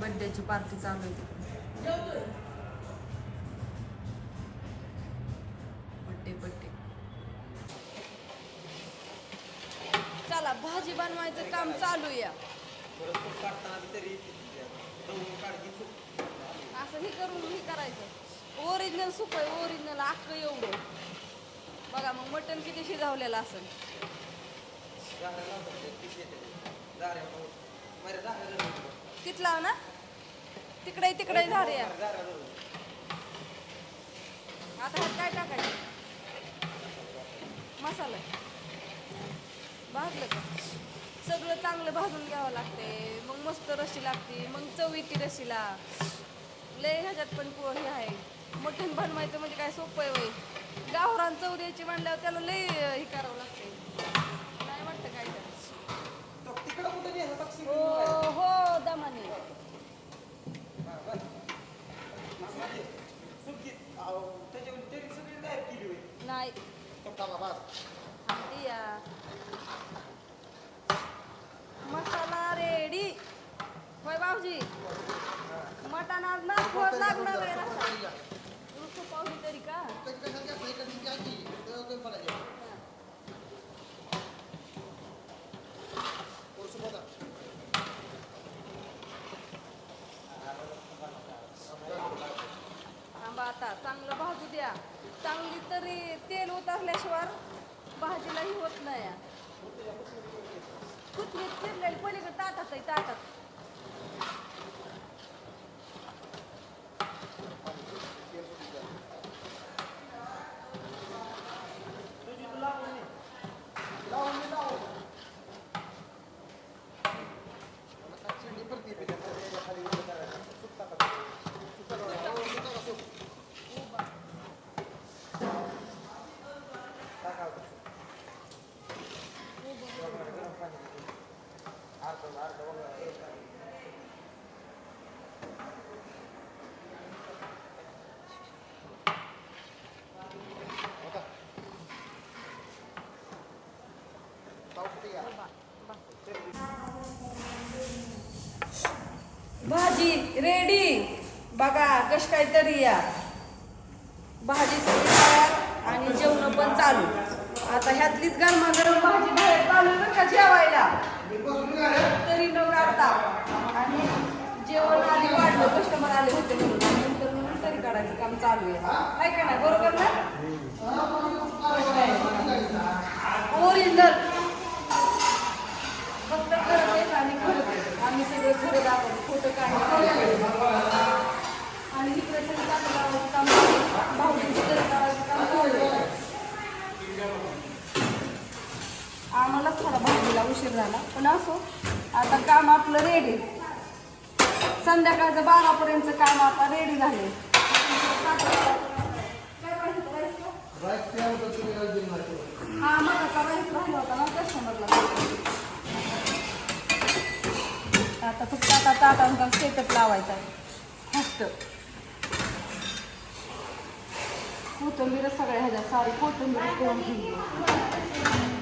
बर्थडेची party चालू आहे तिकडे. बड्डे बड्डे चला भाजी बनवायचं काम चालू आहे या असं हे करून हे करायचं. ओरिजिनल सुक आहे ओरिजिनल अख्खं एवढं. बघा मग मटण किती शिजवलेलं असेल. तिथला ना? तिकडे तिकडे या. आता ह्यात काय टाकायचं? मसाला. भाजलं का? सगळं चांगलं भाजून घ्यावं लागते. मग मस्त रशी लागते. मग चव येते रशीला. लय ह्याच्यात पण पो- हे आहे. मटण बनवायचं म्हणजे काय सोपं आहे वय. गावरान चव द्यायची म्हणल्यावर त्याला लय हे करावं लागते. काय वाटतं काय? हो हो. गोदामाने नाही. या मसाला रेडी होय भाऊजी? मटण आज ना खोड लागणार आहे रस्सा. नुसतं पावली तरी का आता चांगलं भाजू द्या चांगली तरी तेल उतरल्याशिवाय भाजीलाही होत नाही. कुठली फिरलेली पलीकडे ताटात आहे ताटात भाजी रेडी बघा कश काय तरी या. भाजी सगळी तयार आणि जेवण पण चालू. आता ह्यातलीच गरमागरम भाजी बाहेर चालू आहे बरं का जेवायला. तरी न काढता. आणि जेवण आधी वाढलं कस्टमर आले होते म्हणून. नंतर म्हणून तरी काढायचं काम चालू आहे. ऐका काय नाही? बरोबर ना? ओरिजिनल फक्त करत आणि खरं आम्ही सगळं खरं दाखवतो. खोटं काय नाही. आणि इकडे सगळं चांगलं लावायचं काम चालू आहे. भाऊजींचं तरी लावायचं काम चालू आहे. आम्हाला थोडा भाजीला उशीर झाला. पण असो आता काम आपलं रेडी संध्याकाळचं बारापर्यंतचं काम आता रेडी झाले हा मग आता राईस राहिला होता ना कस्टमरला आता फक्त आता ताटांचा सेटअप लावायचा फक्त. कोथंबीर सगळ्या ह्याच्या सारी कोथंबीर करून घेऊन.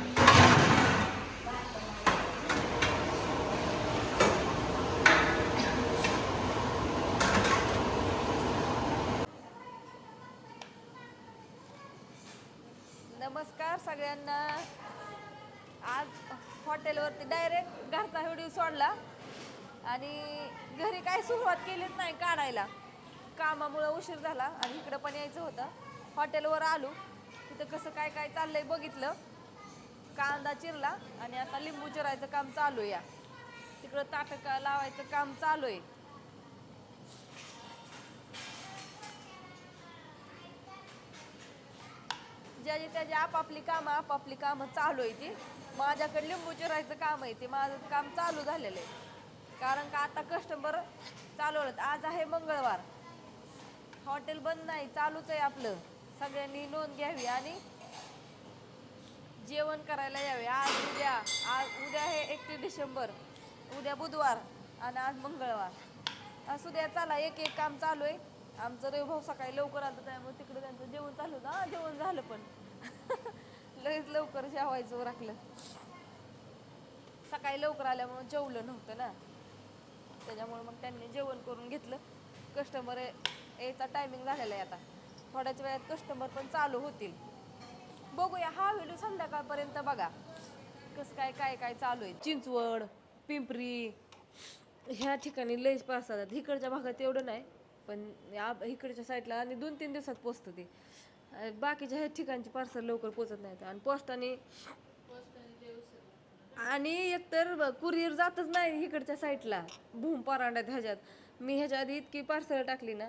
नमस्कार सगळ्यांना. आज हॉटेलवरती डायरेक्ट घरचा व्हिडिओ सोडला. आणि घरी काय सुरुवात केलीच नाही काढायला. कामामुळं उशीर झाला आणि इकडं पण यायचं होतं. हॉटेलवर आलो. तिथं कसं काय काय चाललंय बघितलं. कांदा चिरला आणि आता लिंबू चिरायचं काम चालू या. तिकडं ताटका लावायचं काम चालू आहे. म्हणजे ज्याची त्याची आपापली कामं आपापली कामं चालू आहे ती. माझ्याकडे लिंबू चिरायचं काम आहे ते. माझं काम चालू झालेलं आहे. कारण का आता कस्टमर चालवलं आज आहे मंगळवार. हॉटेल बंद नाही चालूच आहे आपलं. सगळ्यांनी नोंद घ्यावी आणि जेवण करायला यावे. आज उद्या आज उद्या आहे एकतीस डिसेंबर. उद्या बुधवार आणि आज मंगळवार. असू द्या चला एक एक काम चालू आहे. आमचं रे भाऊ सकाळी लवकर आलं त्यामुळे तिकडे त्यांचं जेवण चालू होतं. जेवण झालं पण. लगेच लवकर जेवायचं राखलं सकाळी लवकर आल्यामुळे जेवलं नव्हतं ना. त्याच्यामुळे मग त्यांनी जेवण करून घेतलं. कस्टमर यायचा टायमिंग झालेला आहे आता. थोड्याच वेळात कस्टमर पण चालू होतील. बघूया हा व्हिडिओ संध्याकाळपर्यंत बघा. कसं काय काय काय चालू आहे. चिंचवड पिंपरी ह्या ठिकाणी लयच पावसाळ्यात इकडच्या भागात एवढं नाही. पण या इकडच्या साईडला आणि दोन तीन दिवसात पोचतं ते. बाकीच्या ह्या ठिकाणची पार्सल लवकर पोचत नाहीत. आणि पोस्टाने आणि एकतर कुरिअर जातच नाही इकडच्या साईडला भूम परांड्यात ह्याच्यात. मी ह्याच्या आधी इतकी पार्सल टाकली ना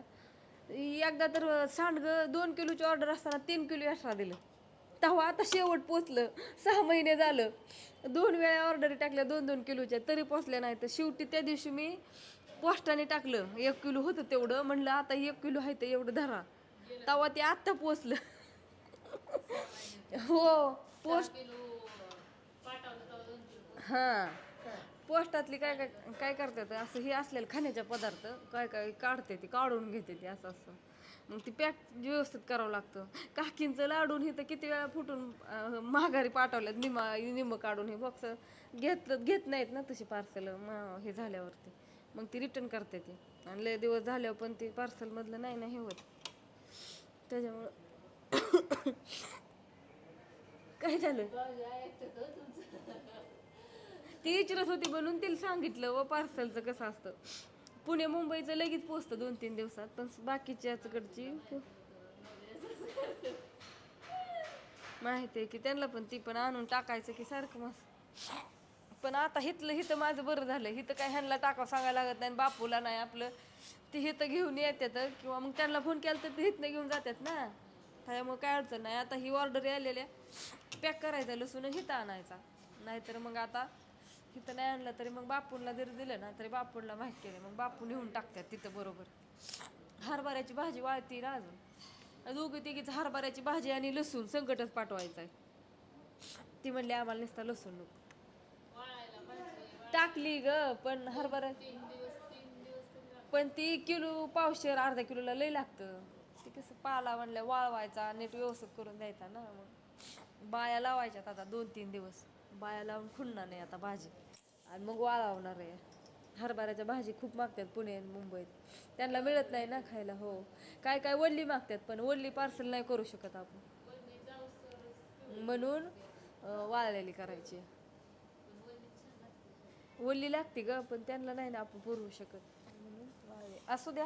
एकदा तर सांडग दोन किलोची ऑर्डर असताना तीन किलो एक्स्ट्रा दिलं. तेव्हा आता शेवट पोचलं सहा महिने झालं. दोन वेळा ऑर्डर टाकल्या दोन दोन किलोच्या. तरी पोचल्या नाही तर शेवटी त्या दिवशी मी पोस्टाने टाकलं एक किलो होतं तेवढं. म्हणलं आता एक किलो आहे तर एवढं धरा. तेव्हा ते आत्ता पोचलं. हो पोस्ट हां. पोस्टातली काय काय काय करतात असं हे असलेलं खाण्याचे पदार्थ काय काय काढते ती काढून घेते ती असं असं. मग ती पॅक व्यवस्थित करावं लागतं. काकींचं लाडून हे तर किती वेळा फुटून माघारी पाठवल्यात निमा निम काढून हे बॉक्स घेत घेत नाहीत ना तशी पार्सल हे झाल्यावरती. मग ती रिटर्न करते ती. आणि लय दिवस झाल्यावर पण ती पार्सलमधलं नाही ना हे होत. त्याच्यामुळं काय झालं? ती विचारत होती म्हणून तिला सांगितलं व पार्सलचं कसं असतं? पुणे मुंबईचं लगेच पोचतं दोन तीन दिवसात पण बाकीच्याकडची माहिती आहे की त्यांना पण ती पण आणून टाकायचं की सारखं मस्त. पण आता हिथलं हिथं माझं बरं झालं. हिथं काय ह्यांना टाकावं सांगायला लागत नाही बापूला नाही आपलं. ती हिथं घेऊन येतात किंवा मग त्यांना फोन केला तर ते हिथनं घेऊन जातात ना. त्यामुळे काय अडचण नाही. आता ही ऑर्डर आलेल्या पॅक करायचा लसूण हिथं आणायचा. नाहीतर मग आता इथं नाही आणलं तरी मग बापूंना जरी दिलं ना तरी बापूंना माहीत केलं. मग बापू नेऊन टाकतात तिथं बरोबर. हरभऱ्याची भाजी वाळती ना अजून. दोघी तिघीच हरभऱ्याची भाजी आणि लसूण संकटच पाठवायचं आहे ती म्हणली आम्हाला नुसता लसूण नको. टाकली ग पण हरभरा पण ती किलो पावशेर अर्धा किलोला लय लागतं. ते कसं पाला म्हणलं वाळवायचा नीट व्यवस्थित करून द्यायचा ना. मग बाया लावायच्यात आता दोन तीन दिवस. बाया लावून खुडणार नाही आता भाजी. आणि मग वाळवणार आहे. हरभऱ्याच्या भाजी खूप मागतात पुणे आणि मुंबईत. त्यांना मिळत नाही ना खायला हो. काय काय वल्ली मागतात पण वल्ली पार्सल नाही करू शकत आपण. म्हणून वाळलेली करायची. वल्ली लागते ग पण त्यांना नाही ना आपण पुरवू शकत. म्हणून असू द्या.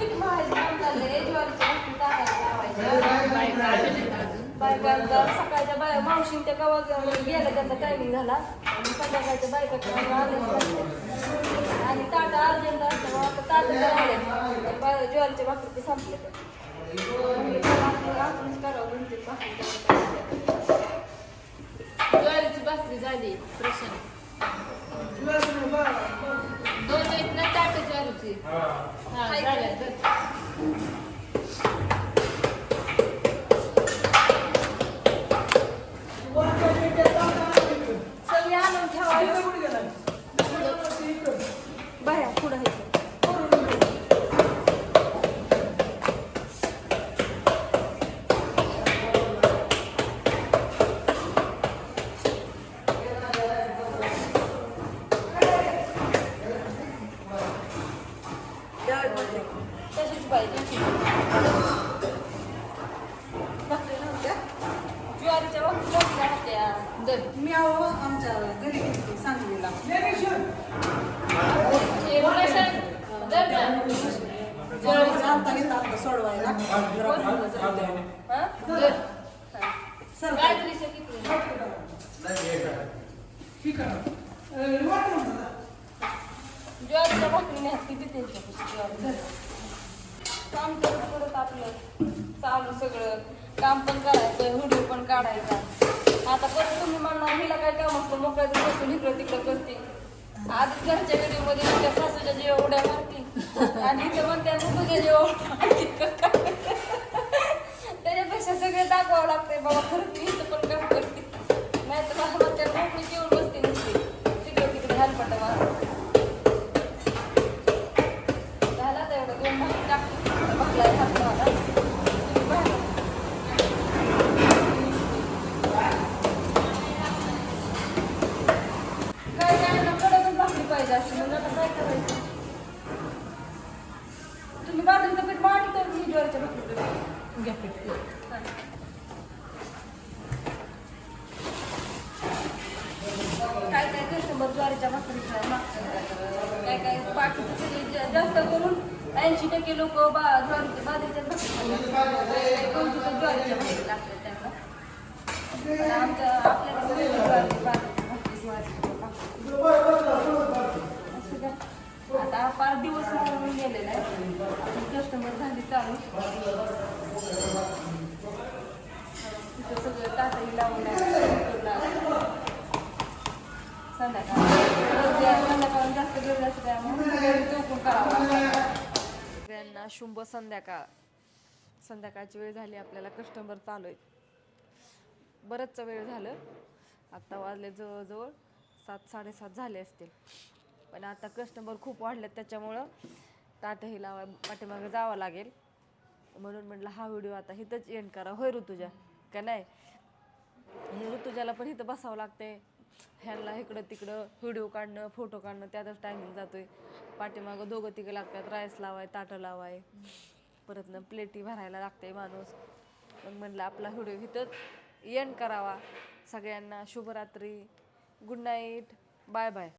पीठ काम चाललंय, ज्वारीच्या. बायकांचा सकाळच्या बाया मावशीन त्या गावात गेल्या त्यांचा टायमिंग झाला. आणि संध्याकाळच्या बायका किंवा आल्या नसतात. आणि ताट अर्जंट असल्यामुळे आता ताट ज्वारीच्या भाकरी ते संपले आपणच करावं भाकरी ज्वारीची भाकरी झाली प्रश्न एक ना ताट ज्वारीची हा झाल्या तर. वरच्या पेट्यात जाऊन आणायचं. सगळे आणून ठेवायला इथं कुठे गेलाय? इथं, इथं. बाया पुढं आहे वरून इथं. तशीच पाहिजे भाकरी नव्हत्या ज्वारीच्या भाकरी नव्हत्या दर. मी अहो आमच्या घरी सांगलीला आता घेतलं आता सोडवायला. सर. ज्वारीच्या भाकरी नाही किती ज्वारी काम करत करत आपलं चालू सगळं काम पण करायचं व्हिडिओ पण काढायचा आता परत तुम्ही म्हणणार हिला काय काम असतं मोकळ्या बसून इकडं तिकडं करते. आधी घरच्या व्हिडिओमध्ये तुझ्या सासूच्या जेव्हा उड्या मारती आणि इथे म्हणते तुझ्या जेव्हा त्याच्यापेक्षा सगळे दाखवावं लागते बाबा खरंच मी इथं पण काम पाहिजे आता काय करायचं? तुम्ही बाजरीचं पीठ तर मी ज्वारीच्या भाकरी घ्या पीठ. काय काय कस्टमर ज्वारीच्या भाकरी काय काय बाकीचे जास्त करून ऐंशी टक्के लोक बा ज्वारीच्या बाजरीच्या भाकरी ज्वारीच्या भाकरी लागतात त्यांना. आमच्या ज्वारीची भाकरी ज्वारीची आता पाच दिवस म्हणून गेलेला आहे. कस्टमर झाली चालू. तिथं सगळं तातडी लावून संध्याकाळ. संध्याकाळ जास्त वेळ असते त्यामुळे शुंभ संध्याकाळ. संध्याकाळची वेळ झाली आपल्याला कस्टमर चालू आहेत. बरंचसा वेळ झालं. आत्ता वाजले जवळजवळ सात साडेसात झाले असतील. पण आता कस्टमर खूप वाढलेत त्याच्यामुळं ताटही लावा पाठीमागे जावं लागेल. म्हणून म्हटलं हा व्हिडिओ आता इथंच एंड करा. होय ऋतुजा? का नाही? हे ऋतुजाला पण इथं बसावं लागते ह्यांना इकडं तिकडं व्हिडिओ काढणं फोटो काढणं त्यातच टायमिंग जातोय. पाठीमागं दोघं तिघं लागतात. राईस लावाय ताटं लावाय. परत ना प्लेटी भरायला लागते माणूस. मग म्हणलं आपला व्हिडिओ इथंच एंड करावा. सगळ्यांना शुभरात्री. Good night bye bye